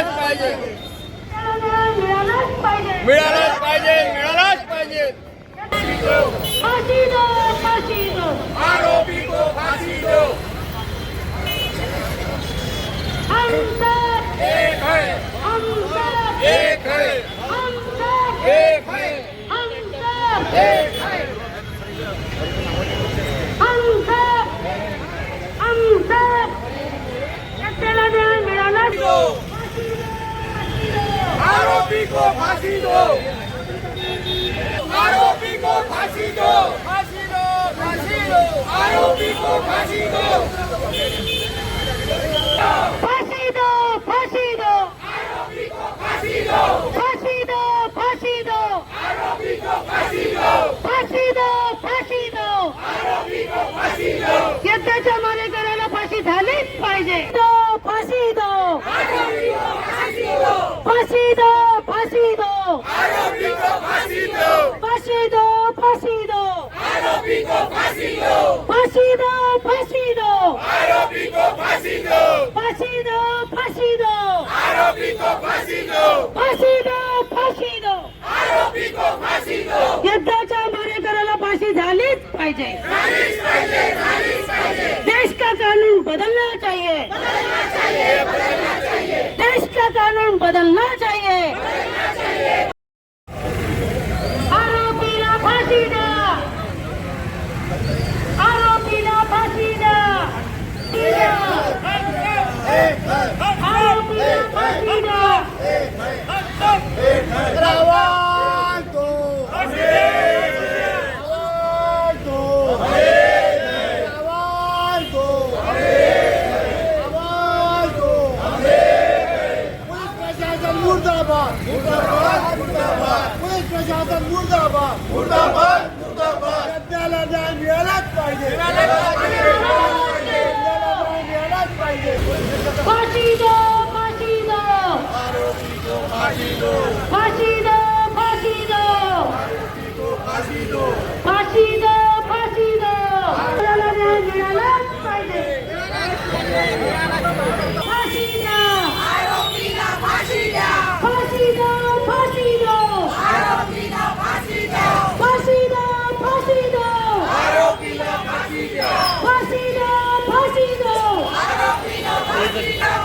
मिळालाच पाहिजे. मिळालाच पाहिजे मिळालाच पाहिजे. आरोपी को फाशी दो. हम सब एक है। हम सब एक Get that your money, फाशी दो फाशी दो दो फाशी दो फाशी दो फाशी दो फाशी दो फाशी पाहिजे. दो फाशी दो आरोपी को फाशी दो फाशी दो आरोपी को फांसी दो फाशी दो फाशी दो आरोपी को फाशी दो फाशी दो फाशी दो आरोपी को फाशी दो युद्धाच्या मारेकऱ्याला फाशी झालीच पाहिजे. I'm legend. पोलीस प्रशासन मुर्दाबाद मुर्दाबाद. मुर्दाबाद. सध्याला न्याय मिळालाच पाहिजे सध्याला न्याय मिळालाच पाहिजे फाशी दो फाशी दो फाशी दो फाशी दो Thank you.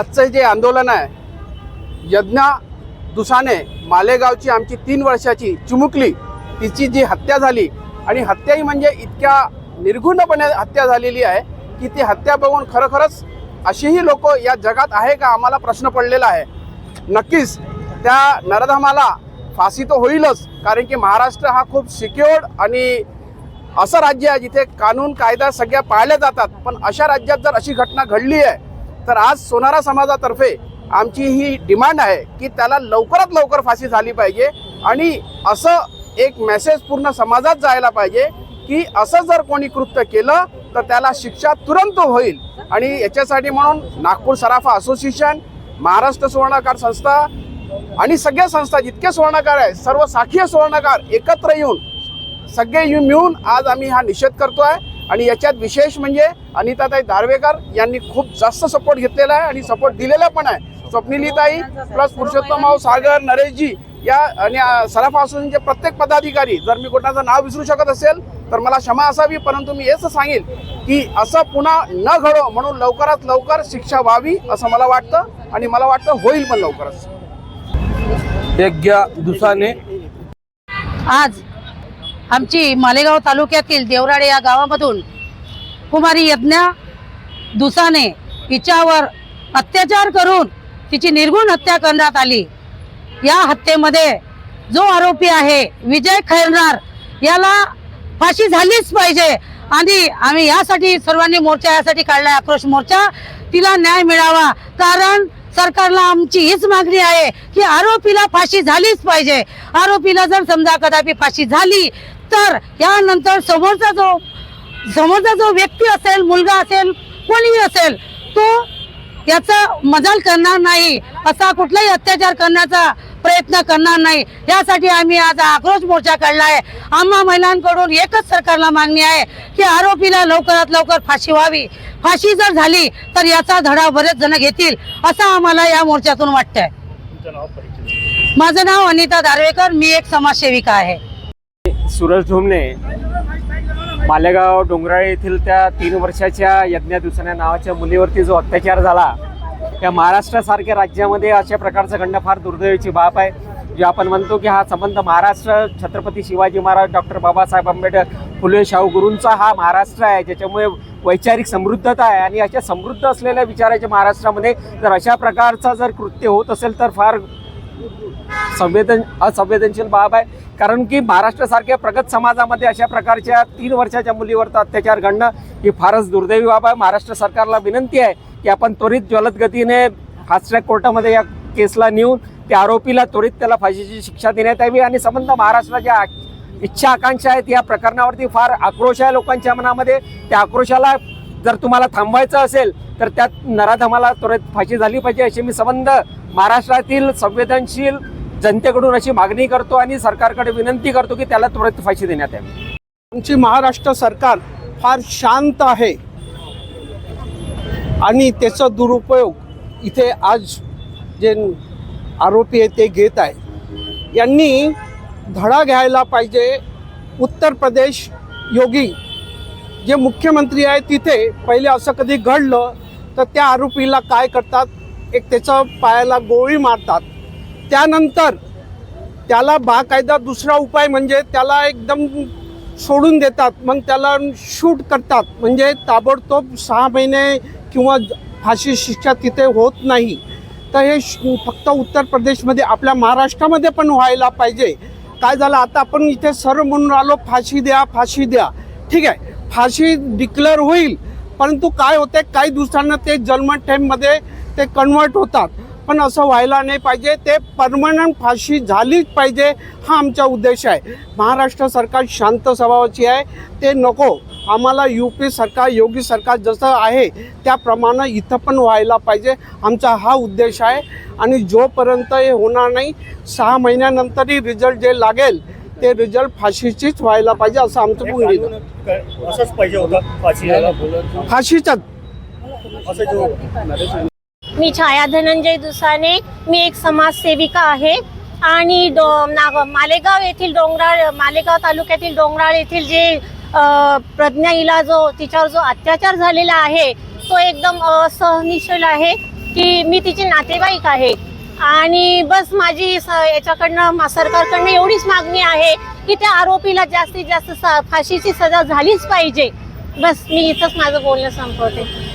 आजचं जे आंदोलन आहे यज्ञा दुसाने मालेगावची आमची तीन वर्षाची चिमुकली तिची जी हत्या झाली आणि हत्याही म्हणजे इतक्या निर्घुणपणे हत्या झालेली आहे की ती हत्या बघून खरोखरच अशीही लोक या जगात आहे का आम्हाला प्रश्न पडलेला आहे. नक्कीच त्या नरधमाला फाशी तर होईलच कारण की महाराष्ट्र हा खूप सिक्युअर्ड आणि असं राज्य आहे जिथे कानून कायदा सगळ्या पाळल्या जातात पण अशा राज्यात जर अशी घटना घडली आहे तर आज सोनारा समाजातर्फे आमची ही डिमांड आहे की त्याला लवकरात लवकर फाशी झाली पाहिजे आणि असं एक मेसेज पूर्ण समाजात जायला पाहिजे की असं जर कोणी कृत्य केलं तर त्याला शिक्षा तुरंत होईल. आणि याच्यासाठी म्हणून नागपूर सराफा असोसिएशन महाराष्ट्र सुवर्णकार संस्था आणि सगळ्या संस्था जितके सुवर्णकार आहे सर्व साखीय सुवर्णकार एकत्र येऊन सगळे येऊन मिळून आज आम्ही हा निषेध करतो आहे आणि याच्यात विशेष म्हणजे अनिताताई दारवेकर यांनी खूप जास्त सपोर्ट घेतलेला आहे आणि सपोर्ट दिलेला पण आहे. स्वप्निलीताई प्लस पुरुषोत्तमराव सागर नरेशजी या आणि सराफा असोसिएशनचे प्रत्येक पदाधिकारी जर मी कोणाचं नाव विसरू शकत असेल तर मला क्षमा असावी परंतु मी हेच सांगेल की असं पुन्हा न घडो म्हणून लवकरात लवकर शिक्षा व्हावी असं मला वाटतं आणि मला वाटतं होईल पण लवकरच. यज्ञ दुसाने आज आमची मालेगाव तालुक्यातील देवराडे या गावामधून कुमारी यज्ञा दुसाने हिच्यावर अत्याचार करून तिची निर्गुण हत्या करण्यात आली. या हत्येमध्ये जो आरोपी आहे विजय खैरनार याला फाशी झालीच पाहिजे आणि आम्ही यासाठी सर्वांनी मोर्चा यासाठी काढलाय आक्रोश मोर्चा. तिला न्याय मिळावा कारण सरकारला आमची हीच मागणी आहे की आरोपीला फाशी झालीच पाहिजे. आरोपीला जर समजा कदापि फाशी झाली तर यानंतर समोरचा जो समोरचा जो व्यक्ती असेल मुलगा असेल कोणीही असेल तो याचा मजाल करणार नाही. असा कुठलाही अत्याचार करण्याचा प्रयत्न करणार नाही. यासाठी आम्ही आज आक्रोश मोर्चा काढला आहे आम्हा महिलांकडून एकच सरकारला मागणी आहे की आरोपीला लवकरात लवकर फाशी व्हावी. फाशी जर झाली तर याचा धडा बरेच जण घेतील असं आम्हाला या मोर्चातून वाटतंय. माझं नाव अनिता दारवेकर मी एक समाजसेविका आहे. सूरज ढोमणे. मालेगाव डोंगराळे येथील त्या तीन वर्षाच्या यज्ञा दुसऱ्या नावाच्या मुलीवरती जो अत्याचार झाला त्या महाराष्ट्रासारख्या राज्यामध्ये अशा प्रकारचं घडणं फार दुर्दैवाची बाब आहे. जे आपण म्हणतो की हा संबंध महाराष्ट्र छत्रपती शिवाजी महाराज डॉक्टर बाबासाहेब आंबेडकर फुले शाहू गुरूंचा हा महाराष्ट्र आहे ज्याच्यामुळे वैचारिक समृद्धता आहे. आणि अशा समृद्ध असलेल्या विचाराच्या महाराष्ट्रामध्ये जर अशा प्रकारचा जर कृत्य होत असेल तर फार संवेदन असंवेदनशील बाब आहे. कारण की महाराष्ट्रासारख्या प्रगत समाजामध्ये अशा प्रकारच्या तीन वर्षाच्या मुलीवरचा अत्याचार घडणं ही फारच दुर्दैवी बाब आहे. महाराष्ट्र सरकारला विनंती आहे की आपण त्वरित जलदगतीने फास्ट्रॅक कोर्टामध्ये या केसला नेऊन त्या आरोपीला त्वरित त्याला फाशीची शिक्षा देण्यात यावी. आणि संबंध महाराष्ट्राच्या इच्छा आकांक्षा आहेत या प्रकरणावरती फार आक्रोश आहे लोकांच्या मनामध्ये. त्या आक्रोशाला जर तुम्हाला थांबवायचं असेल तर त्यात नराधमाला त्वरित फाशी झाली पाहिजे अशी मी संबंध महाराष्ट्रातील संवेदनशील जनतेकडून अशी मागणी करतो आणि सरकारकडे विनंती करतो की त्याला त्वरित फाशी देण्यात यावी. आमची महाराष्ट्र सरकार फार शांत आहे आणि त्याचा दुरुपयोग इथे आज जे आरोपी आहे ते घेत आहे. यांनी धडा घ्यायला पाहिजे. उत्तर प्रदेश योगी जे मुख्यमंत्री आहे तिथे पहिले असं कधी घडलं तर त्या आरोपीला काय करतात? एक त्याचं पायाला गोळी मारतात. त्यानंतर त्याला बाकायदा दुसरा उपाय म्हणजे त्याला एकदम सोडून देतात मग त्याला शूट करतात. म्हणजे ताबडतोब सहा महिने किंवा फाशी शिक्षा तिथे होत नाही. तर हे श- फक्त उत्तर प्रदेशमध्ये आपल्या महाराष्ट्रामध्ये पण व्हायला पाहिजे. काय झालं आता आपण इथे सर्व म्हणून आलो फाशी द्या फाशी द्या. ठीक आहे फाशी डिक्लेअर होईल परंतु काय होते काही दिवसांना ते जन्म टाईममध्ये ते कन्वर्ट होतात. पण असं व्हायला नाही पाहिजे. ते परमनंट फाशी झालीच पाहिजे हा आमचा उद्देश आहे. महाराष्ट्र सरकार शांत स्वभावाची आहे. ते नको. आम्हाला यू पी सरकार योगी सरकार जसं आहे त्याप्रमाणे इथं पण व्हायला पाहिजे. आमचा हा उद्देश आहे. आणि जोपर्यंत हे होणार नाही सहा महिन्यानंतरही रिझल्ट जे लागेल ते रिझल्ट फाशीचीच व्हायला पाहिजे असं आमचं भूमिका असंच पाहिजे होतं फाशीचाच. जो मी छाया धनंजय दुसाने. मी एक समाजसेविका आहे. आणि डो नाग मालेगाव येथील डोंगराळ मालेगाव तालुक्यातील डोंगराळ येथील जे प्रज्ञा हिला जो तिच्यावर जो अत्याचार झालेला आहे तो एकदम असहनिशील आहे की मी तिची नातेवाईक आहे. आणि बस माझी स- याच्याकडनं सरकारकडनं एवढीच मागणी आहे की त्या आरोपीला जास्तीत जास्त स- फाशीची सजा झालीच पाहिजे. बस मी इथंच माझं बोलणं संपवते.